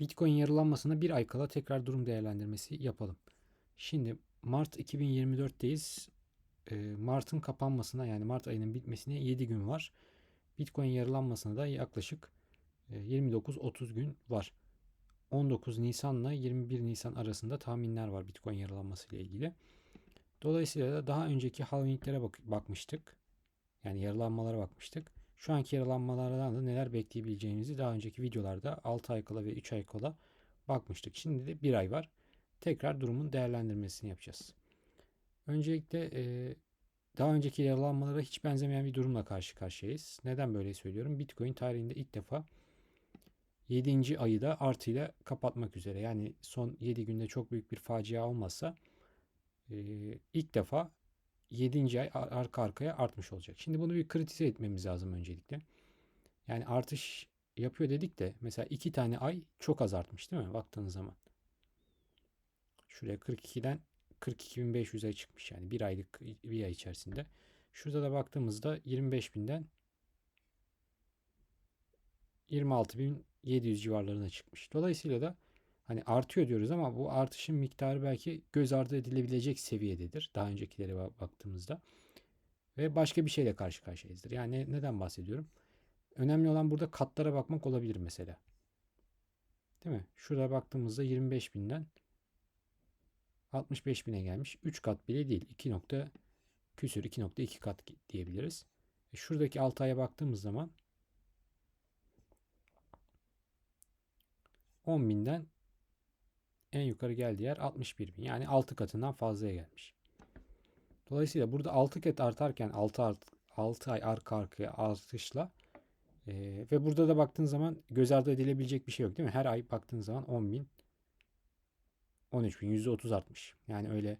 Bitcoin yarılanmasına bir ay kala tekrar durum değerlendirmesi yapalım. Şimdi Mart 2024'teyiz. Ee, Mart'ın kapanmasına yani Mart ayının bitmesine 7 gün var. Bitcoin yarılanmasına da yaklaşık e, 29-30 gün var. 19 Nisan'la 21 Nisan arasında tahminler var Bitcoin yarılanması ile ilgili. Dolayısıyla da daha önceki halvinglere bak bakmıştık. Yani yarılanmalara bakmıştık. Şu anki yaralanmalardan da neler bekleyebileceğimizi daha önceki videolarda 6 ay kala ve 3 ay kala bakmıştık. Şimdi de 1 ay var. Tekrar durumun değerlendirmesini yapacağız. Öncelikle e, daha önceki yaralanmalara hiç benzemeyen bir durumla karşı karşıyayız. Neden böyle söylüyorum? Bitcoin tarihinde ilk defa 7. ayı da artıyla kapatmak üzere. Yani son 7 günde çok büyük bir facia olmazsa e, ilk defa 7. ay arka arkaya artmış olacak. Şimdi bunu bir kritize etmemiz lazım öncelikle. Yani artış yapıyor dedik de mesela 2 tane ay çok az artmış değil mi baktığınız zaman. Şuraya 42'den 42.500'e çıkmış yani bir aylık bir ay içerisinde. Şurada da baktığımızda 25.000'den 26.700 civarlarına çıkmış. Dolayısıyla da hani artıyor diyoruz ama bu artışın miktarı belki göz ardı edilebilecek seviyededir. Daha öncekilere baktığımızda. Ve başka bir şeyle karşı karşıyayızdır. Yani neden bahsediyorum? Önemli olan burada katlara bakmak olabilir mesela. Değil mi? Şurada baktığımızda 25 binden 65 bine gelmiş. 3 kat bile değil. 2 nokta küsür 2.2 kat diyebiliriz. E şuradaki 6 aya baktığımız zaman 10 binden en yukarı geldiği yer 61 bin. Yani 6 katından fazlaya gelmiş. Dolayısıyla burada 6 kat artarken 6, art, 6 ay arka arkaya artışla e, ve burada da baktığın zaman göz ardı edilebilecek bir şey yok değil mi? Her ay baktığın zaman 10 bin 13 bin %30 artmış. Yani öyle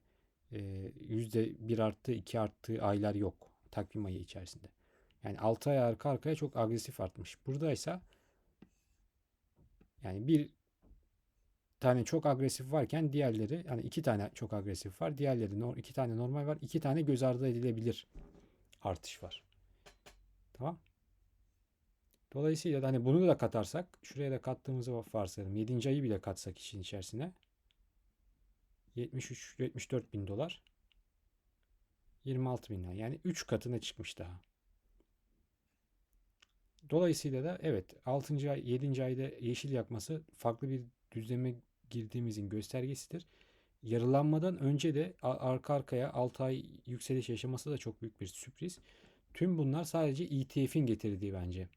e, %1 arttı 2 arttı aylar yok takvim ayı içerisinde. Yani 6 ay arka arkaya çok agresif artmış. Buradaysa yani bir tane çok agresif varken diğerleri yani iki tane çok agresif var. Diğerleri iki tane normal var. iki tane göz ardı edilebilir artış var. Tamam. Dolayısıyla hani bunu da katarsak şuraya da kattığımızı varsayalım. 7. ayı bile katsak işin içerisine 73 74 bin dolar 26 bin. Yani 3 katına çıkmış daha. Dolayısıyla da evet 6. ay 7. ayda yeşil yakması farklı bir düzleme girdiğimizin göstergesidir. Yarılanmadan önce de arka arkaya 6 ay yükseliş yaşaması da çok büyük bir sürpriz. Tüm bunlar sadece ETF'in getirdiği bence.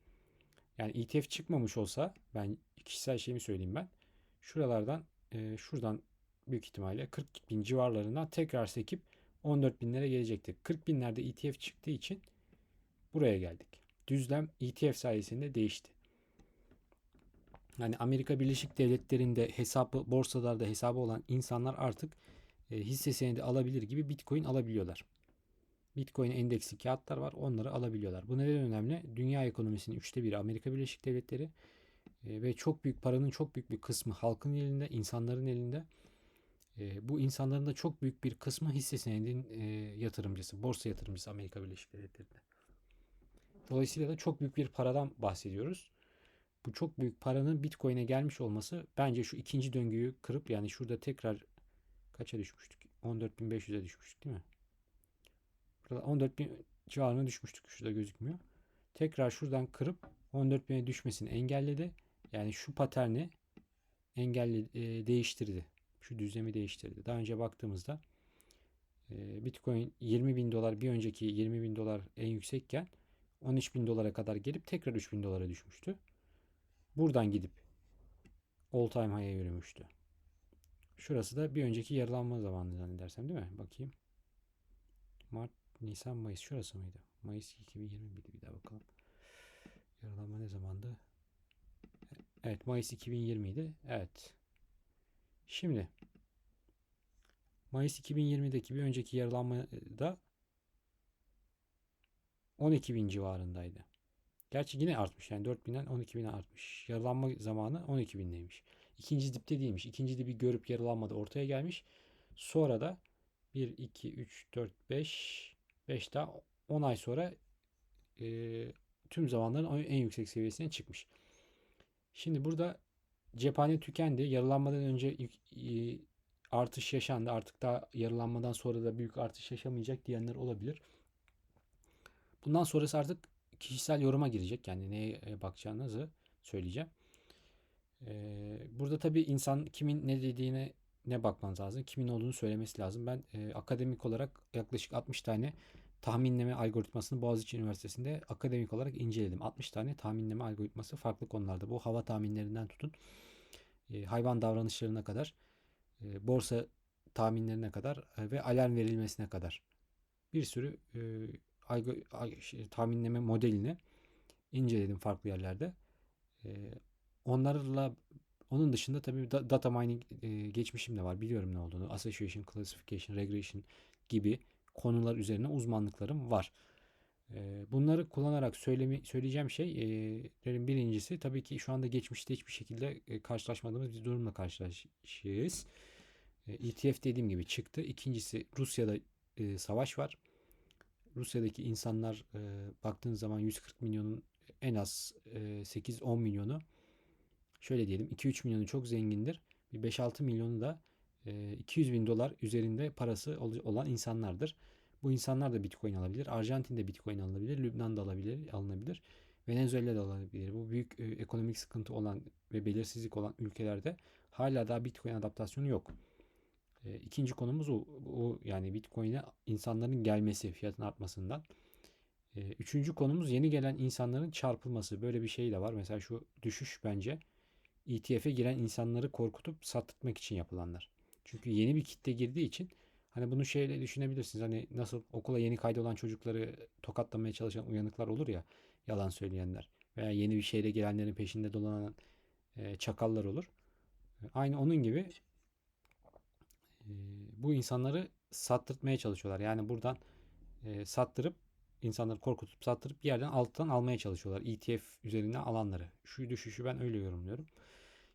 Yani ETF çıkmamış olsa ben kişisel şeyimi söyleyeyim ben. Şuralardan e, şuradan büyük ihtimalle 40 bin civarlarından tekrar sekip 14 binlere gelecektir. 40 binlerde ETF çıktığı için buraya geldik. Düzlem ETF sayesinde değişti. Yani Amerika Birleşik Devletleri'nde hesabı borsalarda hesabı olan insanlar artık e, hisse senedi alabilir gibi Bitcoin alabiliyorlar. Bitcoin endeksli kağıtlar var. Onları alabiliyorlar. Bu neden önemli? Dünya ekonomisinin üçte biri Amerika Birleşik Devletleri e, ve çok büyük paranın çok büyük bir kısmı halkın elinde, insanların elinde. E, bu insanların da çok büyük bir kısmı hisse senedinin e, yatırımcısı, borsa yatırımcısı Amerika Birleşik Devletleri'nde. Dolayısıyla da çok büyük bir paradan bahsediyoruz bu çok büyük paranın Bitcoin'e gelmiş olması bence şu ikinci döngüyü kırıp yani şurada tekrar kaça düşmüştük? 14.500'e düşmüştük değil mi? Burada 14.000 civarına düşmüştük. Şurada gözükmüyor. Tekrar şuradan kırıp 14.000'e düşmesini engelledi. Yani şu paterni engelli e, değiştirdi. Şu düzlemi değiştirdi. Daha önce baktığımızda e, Bitcoin 20 bin dolar bir önceki 20 bin dolar en yüksekken 13 bin dolara kadar gelip tekrar 3 bin dolara düşmüştü. Buradan gidip all time high'a yürümüştü. Şurası da bir önceki yarılanma zamanı zannedersem değil mi? Bakayım. Mart, Nisan, Mayıs. Şurası mıydı? Mayıs 2020 miydi? Bir daha bakalım. Yarılanma ne zamandı? Evet Mayıs 2020 idi. Evet. Şimdi Mayıs 2020'deki bir önceki yarılanmada 12 bin civarındaydı. Gerçi yine artmış yani 4000'den 12.000'e artmış. Yaralanma zamanı 12.000'deymiş. İkinci dipte değilmiş. İkinci dibi görüp yaralanmadı ortaya gelmiş. Sonra da 1, 2, 3, 4, 5, 5 daha 10 ay sonra e, tüm zamanların en yüksek seviyesine çıkmış. Şimdi burada cephane tükendi. Yarılanmadan önce e, artış yaşandı. Artık daha yarılanmadan sonra da büyük artış yaşamayacak diyenler olabilir. Bundan sonrası artık kişisel yoruma girecek. Yani neye e, bakacağınızı söyleyeceğim. Ee, burada tabii insan kimin ne dediğine ne bakmanız lazım. Kimin olduğunu söylemesi lazım. Ben e, akademik olarak yaklaşık 60 tane tahminleme algoritmasını Boğaziçi Üniversitesi'nde akademik olarak inceledim. 60 tane tahminleme algoritması farklı konularda. Bu hava tahminlerinden tutun e, hayvan davranışlarına kadar, e, borsa tahminlerine kadar e, ve alarm verilmesine kadar bir sürü e, tahminleme modelini inceledim farklı yerlerde. E, onlarla onun dışında tabii da- data mining e, geçmişim de var. Biliyorum ne olduğunu. Association, classification, regression gibi konular üzerine uzmanlıklarım var. E, bunları kullanarak söylemi, söyleyeceğim şeylerin birincisi tabii ki şu anda geçmişte hiçbir şekilde e, karşılaşmadığımız bir durumla karşılaşıyoruz. E, ETF dediğim gibi çıktı. İkincisi Rusya'da e, savaş var. Rusya'daki insanlar e, baktığınız zaman 140 milyonun en az e, 8-10 milyonu şöyle diyelim 2-3 milyonu çok zengindir. Bir 5-6 milyonu da e, 200 bin dolar üzerinde parası ol- olan insanlardır. Bu insanlar da Bitcoin alabilir. Arjantin'de Bitcoin alınabilir. Lübnan'da alabilir, alınabilir. Venezuela'da alınabilir. Bu büyük e, ekonomik sıkıntı olan ve belirsizlik olan ülkelerde hala daha Bitcoin adaptasyonu yok. E, ikinci konumuz o, o yani Bitcoin'e insanların gelmesi, fiyatın artmasından. E, üçüncü konumuz yeni gelen insanların çarpılması. Böyle bir şey de var. Mesela şu düşüş bence ETF'e giren insanları korkutup sattırmak için yapılanlar. Çünkü yeni bir kitle girdiği için hani bunu şeyle düşünebilirsiniz. Hani nasıl okula yeni kaydolan çocukları tokatlamaya çalışan uyanıklar olur ya yalan söyleyenler veya yeni bir şeyle gelenlerin peşinde dolanan e, çakallar olur. Aynı onun gibi e, bu insanları sattırtmaya çalışıyorlar. Yani buradan e, sattırıp insanları korkutup sattırıp bir yerden alttan almaya çalışıyorlar. ETF üzerinden alanları. Şu düşüşü ben öyle yorumluyorum.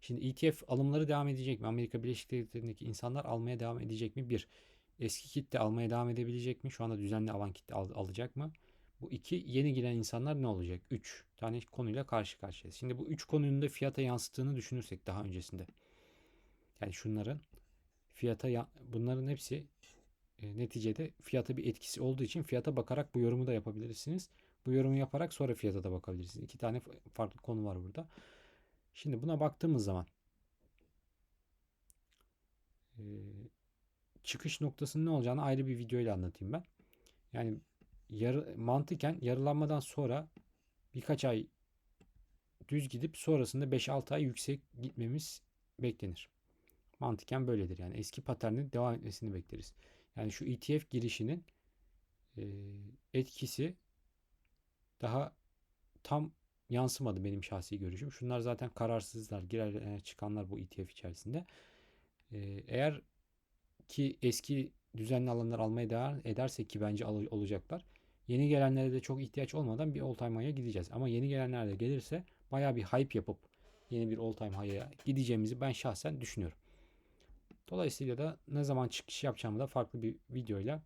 Şimdi ETF alımları devam edecek mi? Amerika Birleşik Devletleri'ndeki insanlar almaya devam edecek mi? Bir, eski kitle almaya devam edebilecek mi? Şu anda düzenli alan kitle al- alacak mı? Bu iki, yeni giren insanlar ne olacak? Üç tane konuyla karşı karşıyayız. Şimdi bu üç konunun da fiyata yansıttığını düşünürsek daha öncesinde. Yani şunların fiyata ya- bunların hepsi e, neticede fiyata bir etkisi olduğu için fiyata bakarak bu yorumu da yapabilirsiniz. Bu yorumu yaparak sonra fiyata da bakabilirsiniz. İki tane fa- farklı konu var burada. Şimdi buna baktığımız zaman e, çıkış noktasının ne olacağını ayrı bir videoyla anlatayım ben. Yani yarı, mantıken yarılanmadan sonra birkaç ay düz gidip sonrasında 5-6 ay yüksek gitmemiz beklenir. Mantıken böyledir. Yani eski paternin devam etmesini bekleriz. Yani şu ETF girişinin e, etkisi daha tam yansımadı benim şahsi görüşüm. Şunlar zaten kararsızlar, girer e, çıkanlar bu ETF içerisinde. E, eğer ki eski düzenli alanlar almaya devam ederse ki bence olacaklar. Yeni gelenlere de çok ihtiyaç olmadan bir all time high'a gideceğiz. Ama yeni gelenler de gelirse bayağı bir hype yapıp yeni bir all time high'a gideceğimizi ben şahsen düşünüyorum. Dolayısıyla da ne zaman çıkış yapacağımı da farklı bir videoyla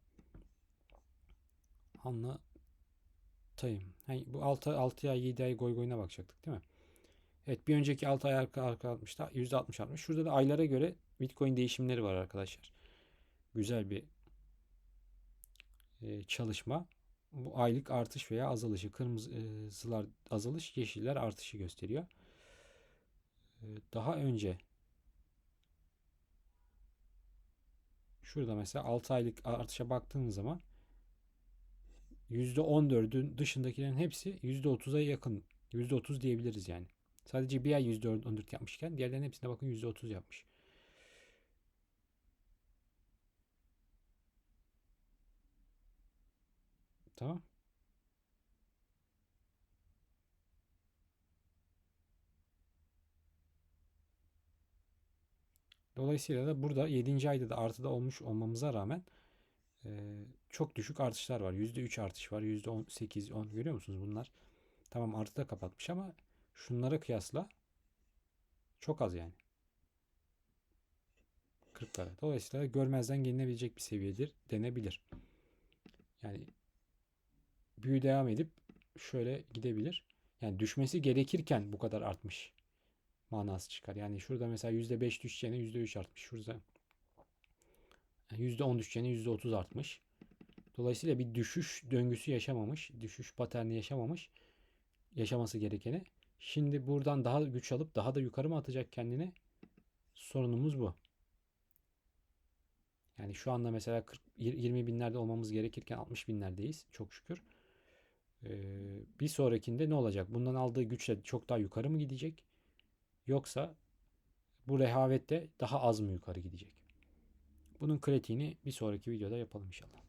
anlatayım. Hani bu 6, 6 ay 7 ay goy goyuna bakacaktık değil mi? Evet bir önceki 6 ay arka arka atmışta %60 artmış. Şurada da aylara göre Bitcoin değişimleri var arkadaşlar. Güzel bir e, çalışma. Bu aylık artış veya azalışı. Kırmızılar azalış, yeşiller artışı gösteriyor. E, Daha önce şurada mesela 6 aylık artışa baktığımız zaman %14'ün dışındakilerin hepsi %30'a yakın. %30 diyebiliriz yani. Sadece bir ay %14 yapmışken diğerlerinin hepsine bakın %30 yapmış. Tamam. Dolayısıyla da burada 7. ayda da artıda olmuş olmamıza rağmen e, çok düşük artışlar var. %3 artış var. %18, 10 görüyor musunuz bunlar? Tamam artıda kapatmış ama şunlara kıyasla çok az yani. 40'lara. Dolayısıyla görmezden gelinebilecek bir seviyedir denebilir. Yani büyü devam edip şöyle gidebilir. Yani düşmesi gerekirken bu kadar artmış. Manası çıkar. Yani şurada mesela %5 düşeceğine %3 artmış. Şurada %10 düşeceğine %30 artmış. Dolayısıyla bir düşüş döngüsü yaşamamış. Düşüş paterni yaşamamış. Yaşaması gerekeni. Şimdi buradan daha güç alıp daha da yukarı mı atacak kendini? Sorunumuz bu. Yani şu anda mesela 40, 20 binlerde olmamız gerekirken 60 binlerdeyiz. Çok şükür. Ee, bir sonrakinde ne olacak? Bundan aldığı güçle çok daha yukarı mı gidecek? Yoksa bu rehavette daha az mı yukarı gidecek? Bunun kritiğini bir sonraki videoda yapalım inşallah.